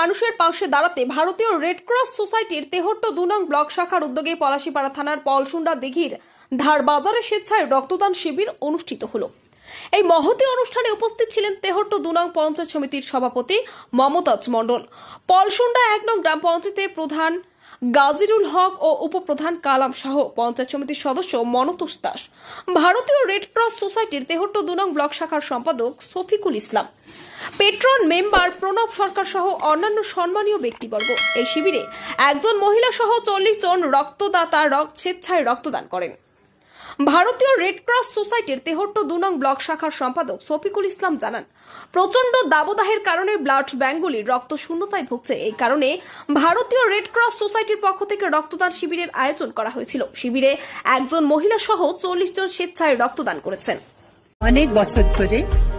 মানুষের পাশে দাঁড়াতে ভারতীয় রেড ক্রস সোসাইটির তেহট্ট দু নং ব্লক শাখার উদ্যোগে পলাশীপাড়া থানার পলসুন্ডা দিঘির ধার বাজারে স্বেচ্ছায় রক্তদান শিবির অনুষ্ঠিত হলো। এই মহতি অনুষ্ঠানে উপস্থিত ছিলেন তেহট্ট দু নং পঞ্চায়েত সমিতির সভাপতি মমতাজ মণ্ডল। পলসুন্ডা এক নং গ্রাম পঞ্চায়েতের প্রধান গাজিরুল হক ও উপপ্রধান কালাম শাহ, পঞ্চায়েত সমিতির সদস্য মনতোষ দাস। ভারতীয় রেড ক্রস সোসাইটির তেহট্ট দু নং ব্লক শাখার সম্পাদক সফিকুল ইসলাম। পেট্রন মেম্বার প্রণব সরকার সহ অন্যান্য সম্মানীয় ব্যক্তিবর্গ। এই শিবিরে একজন মহিলা সহ চল্লিশ জন রক্তদাতা রক্ত স্বেচ্ছায় রক্তদান করেন। ভারতীয় রেড ক্রস সোসাইটির তেহট্ট দু নং ব্লক শাখার সম্পাদক শফিকুল ইসলাম জানান প্রচণ্ড দাবদাহের কারণে ব্লাড ব্যাঙ্কগুলির রক্ত শূন্যতায় ভুগছে। এই কারণে ভারতীয় রেড ক্রস সোসাইটির পক্ষ থেকে রক্তদান শিবিরের আয়োজন করা হয়েছিল। শিবিরে একজন মহিলা সহ চল্লিশ জন স্বেচ্ছায় রক্তদান করেছেন। অনেক বছর ধরে